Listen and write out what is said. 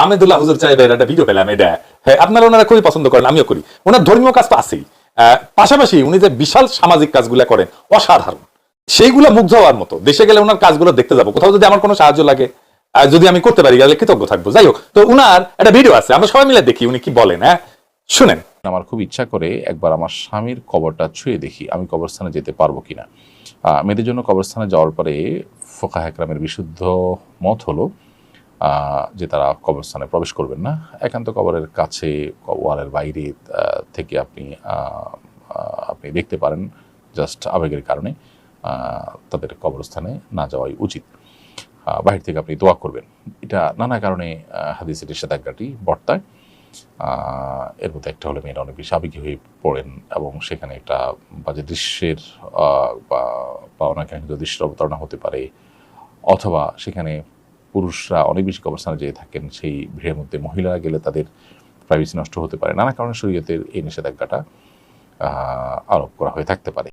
আহমেদুল্লাহ হুজুর সাহেবের একটা ভিডিও পেলাম এটা হ্যাঁ আপনারা ওনারা খুবই পছন্দ করেন, আমিও করি। ওনার ধর্মীয় কাজ তো আছেই। পাশাপাশি উনি যে বিশাল সামাজিক কাজগুলো করেন, অসাধারণ। সেইগুলো মুগ্ধ হওয়ার মতো। দেশে গেলে ওনার কাজগুলো দেখতে যাব। কোথাও যদি আমার কোনো সাহায্য লাগে যদি আমি করতে পারি, তাহলে কৃতজ্ঞ থাকব। যাই হোক, তো উনার একটা ভিডিও আছে, আমরা সবাই মিলে দেখি উনি কি বলেন হ্যাঁ? শুনেন। আমার খুব ইচ্ছা করে একবার আমার স্বামীর কবরটা ছুঁয়ে দেখি, আমি কবরস্থানে যেতে পারব কিনা। মেয়েদের জন্য কবরস্থানে যাওয়ার পরে ফোকা একরামের বিশুদ্ধ মত হলো যে তারা কবরস্থানে প্রবেশ করবেন না একান্ত কবরের কাছে ওয়ালের বাইরে থেকে আপনি আপনি দেখতে পারেন জাস্ট আবেগের কারণে তাদের কবরস্থানে না যাওয়াই উচিত। বাহির থেকে আপনি দোয়া করবেন। এটা নানা কারণে আহ, হাদিসের নিষেধাজ্ঞাটি বর্তায়। এর মধ্যে একটা হলে মেয়েরা অনেক বেশি আবেগী হয়ে পড়েন এবং সেখানে একটা বাজে দৃশ্যের বা অনাকাঙ্ক্ষিত দৃশ্যের অবতারণা হতে পারে। অথবা সেখানে পুরুষরা অনেক বেশি কবরস্থানে যেয়ে থাকেন, সেই ভিড়ের মধ্যে মহিলারা গেলে তাদের প্রাইভেসি নষ্ট হতে পারে। নানা কারণে শরীয়তের এই নিষেধাজ্ঞাটা আরোপ করা হয়ে থাকতে পারে।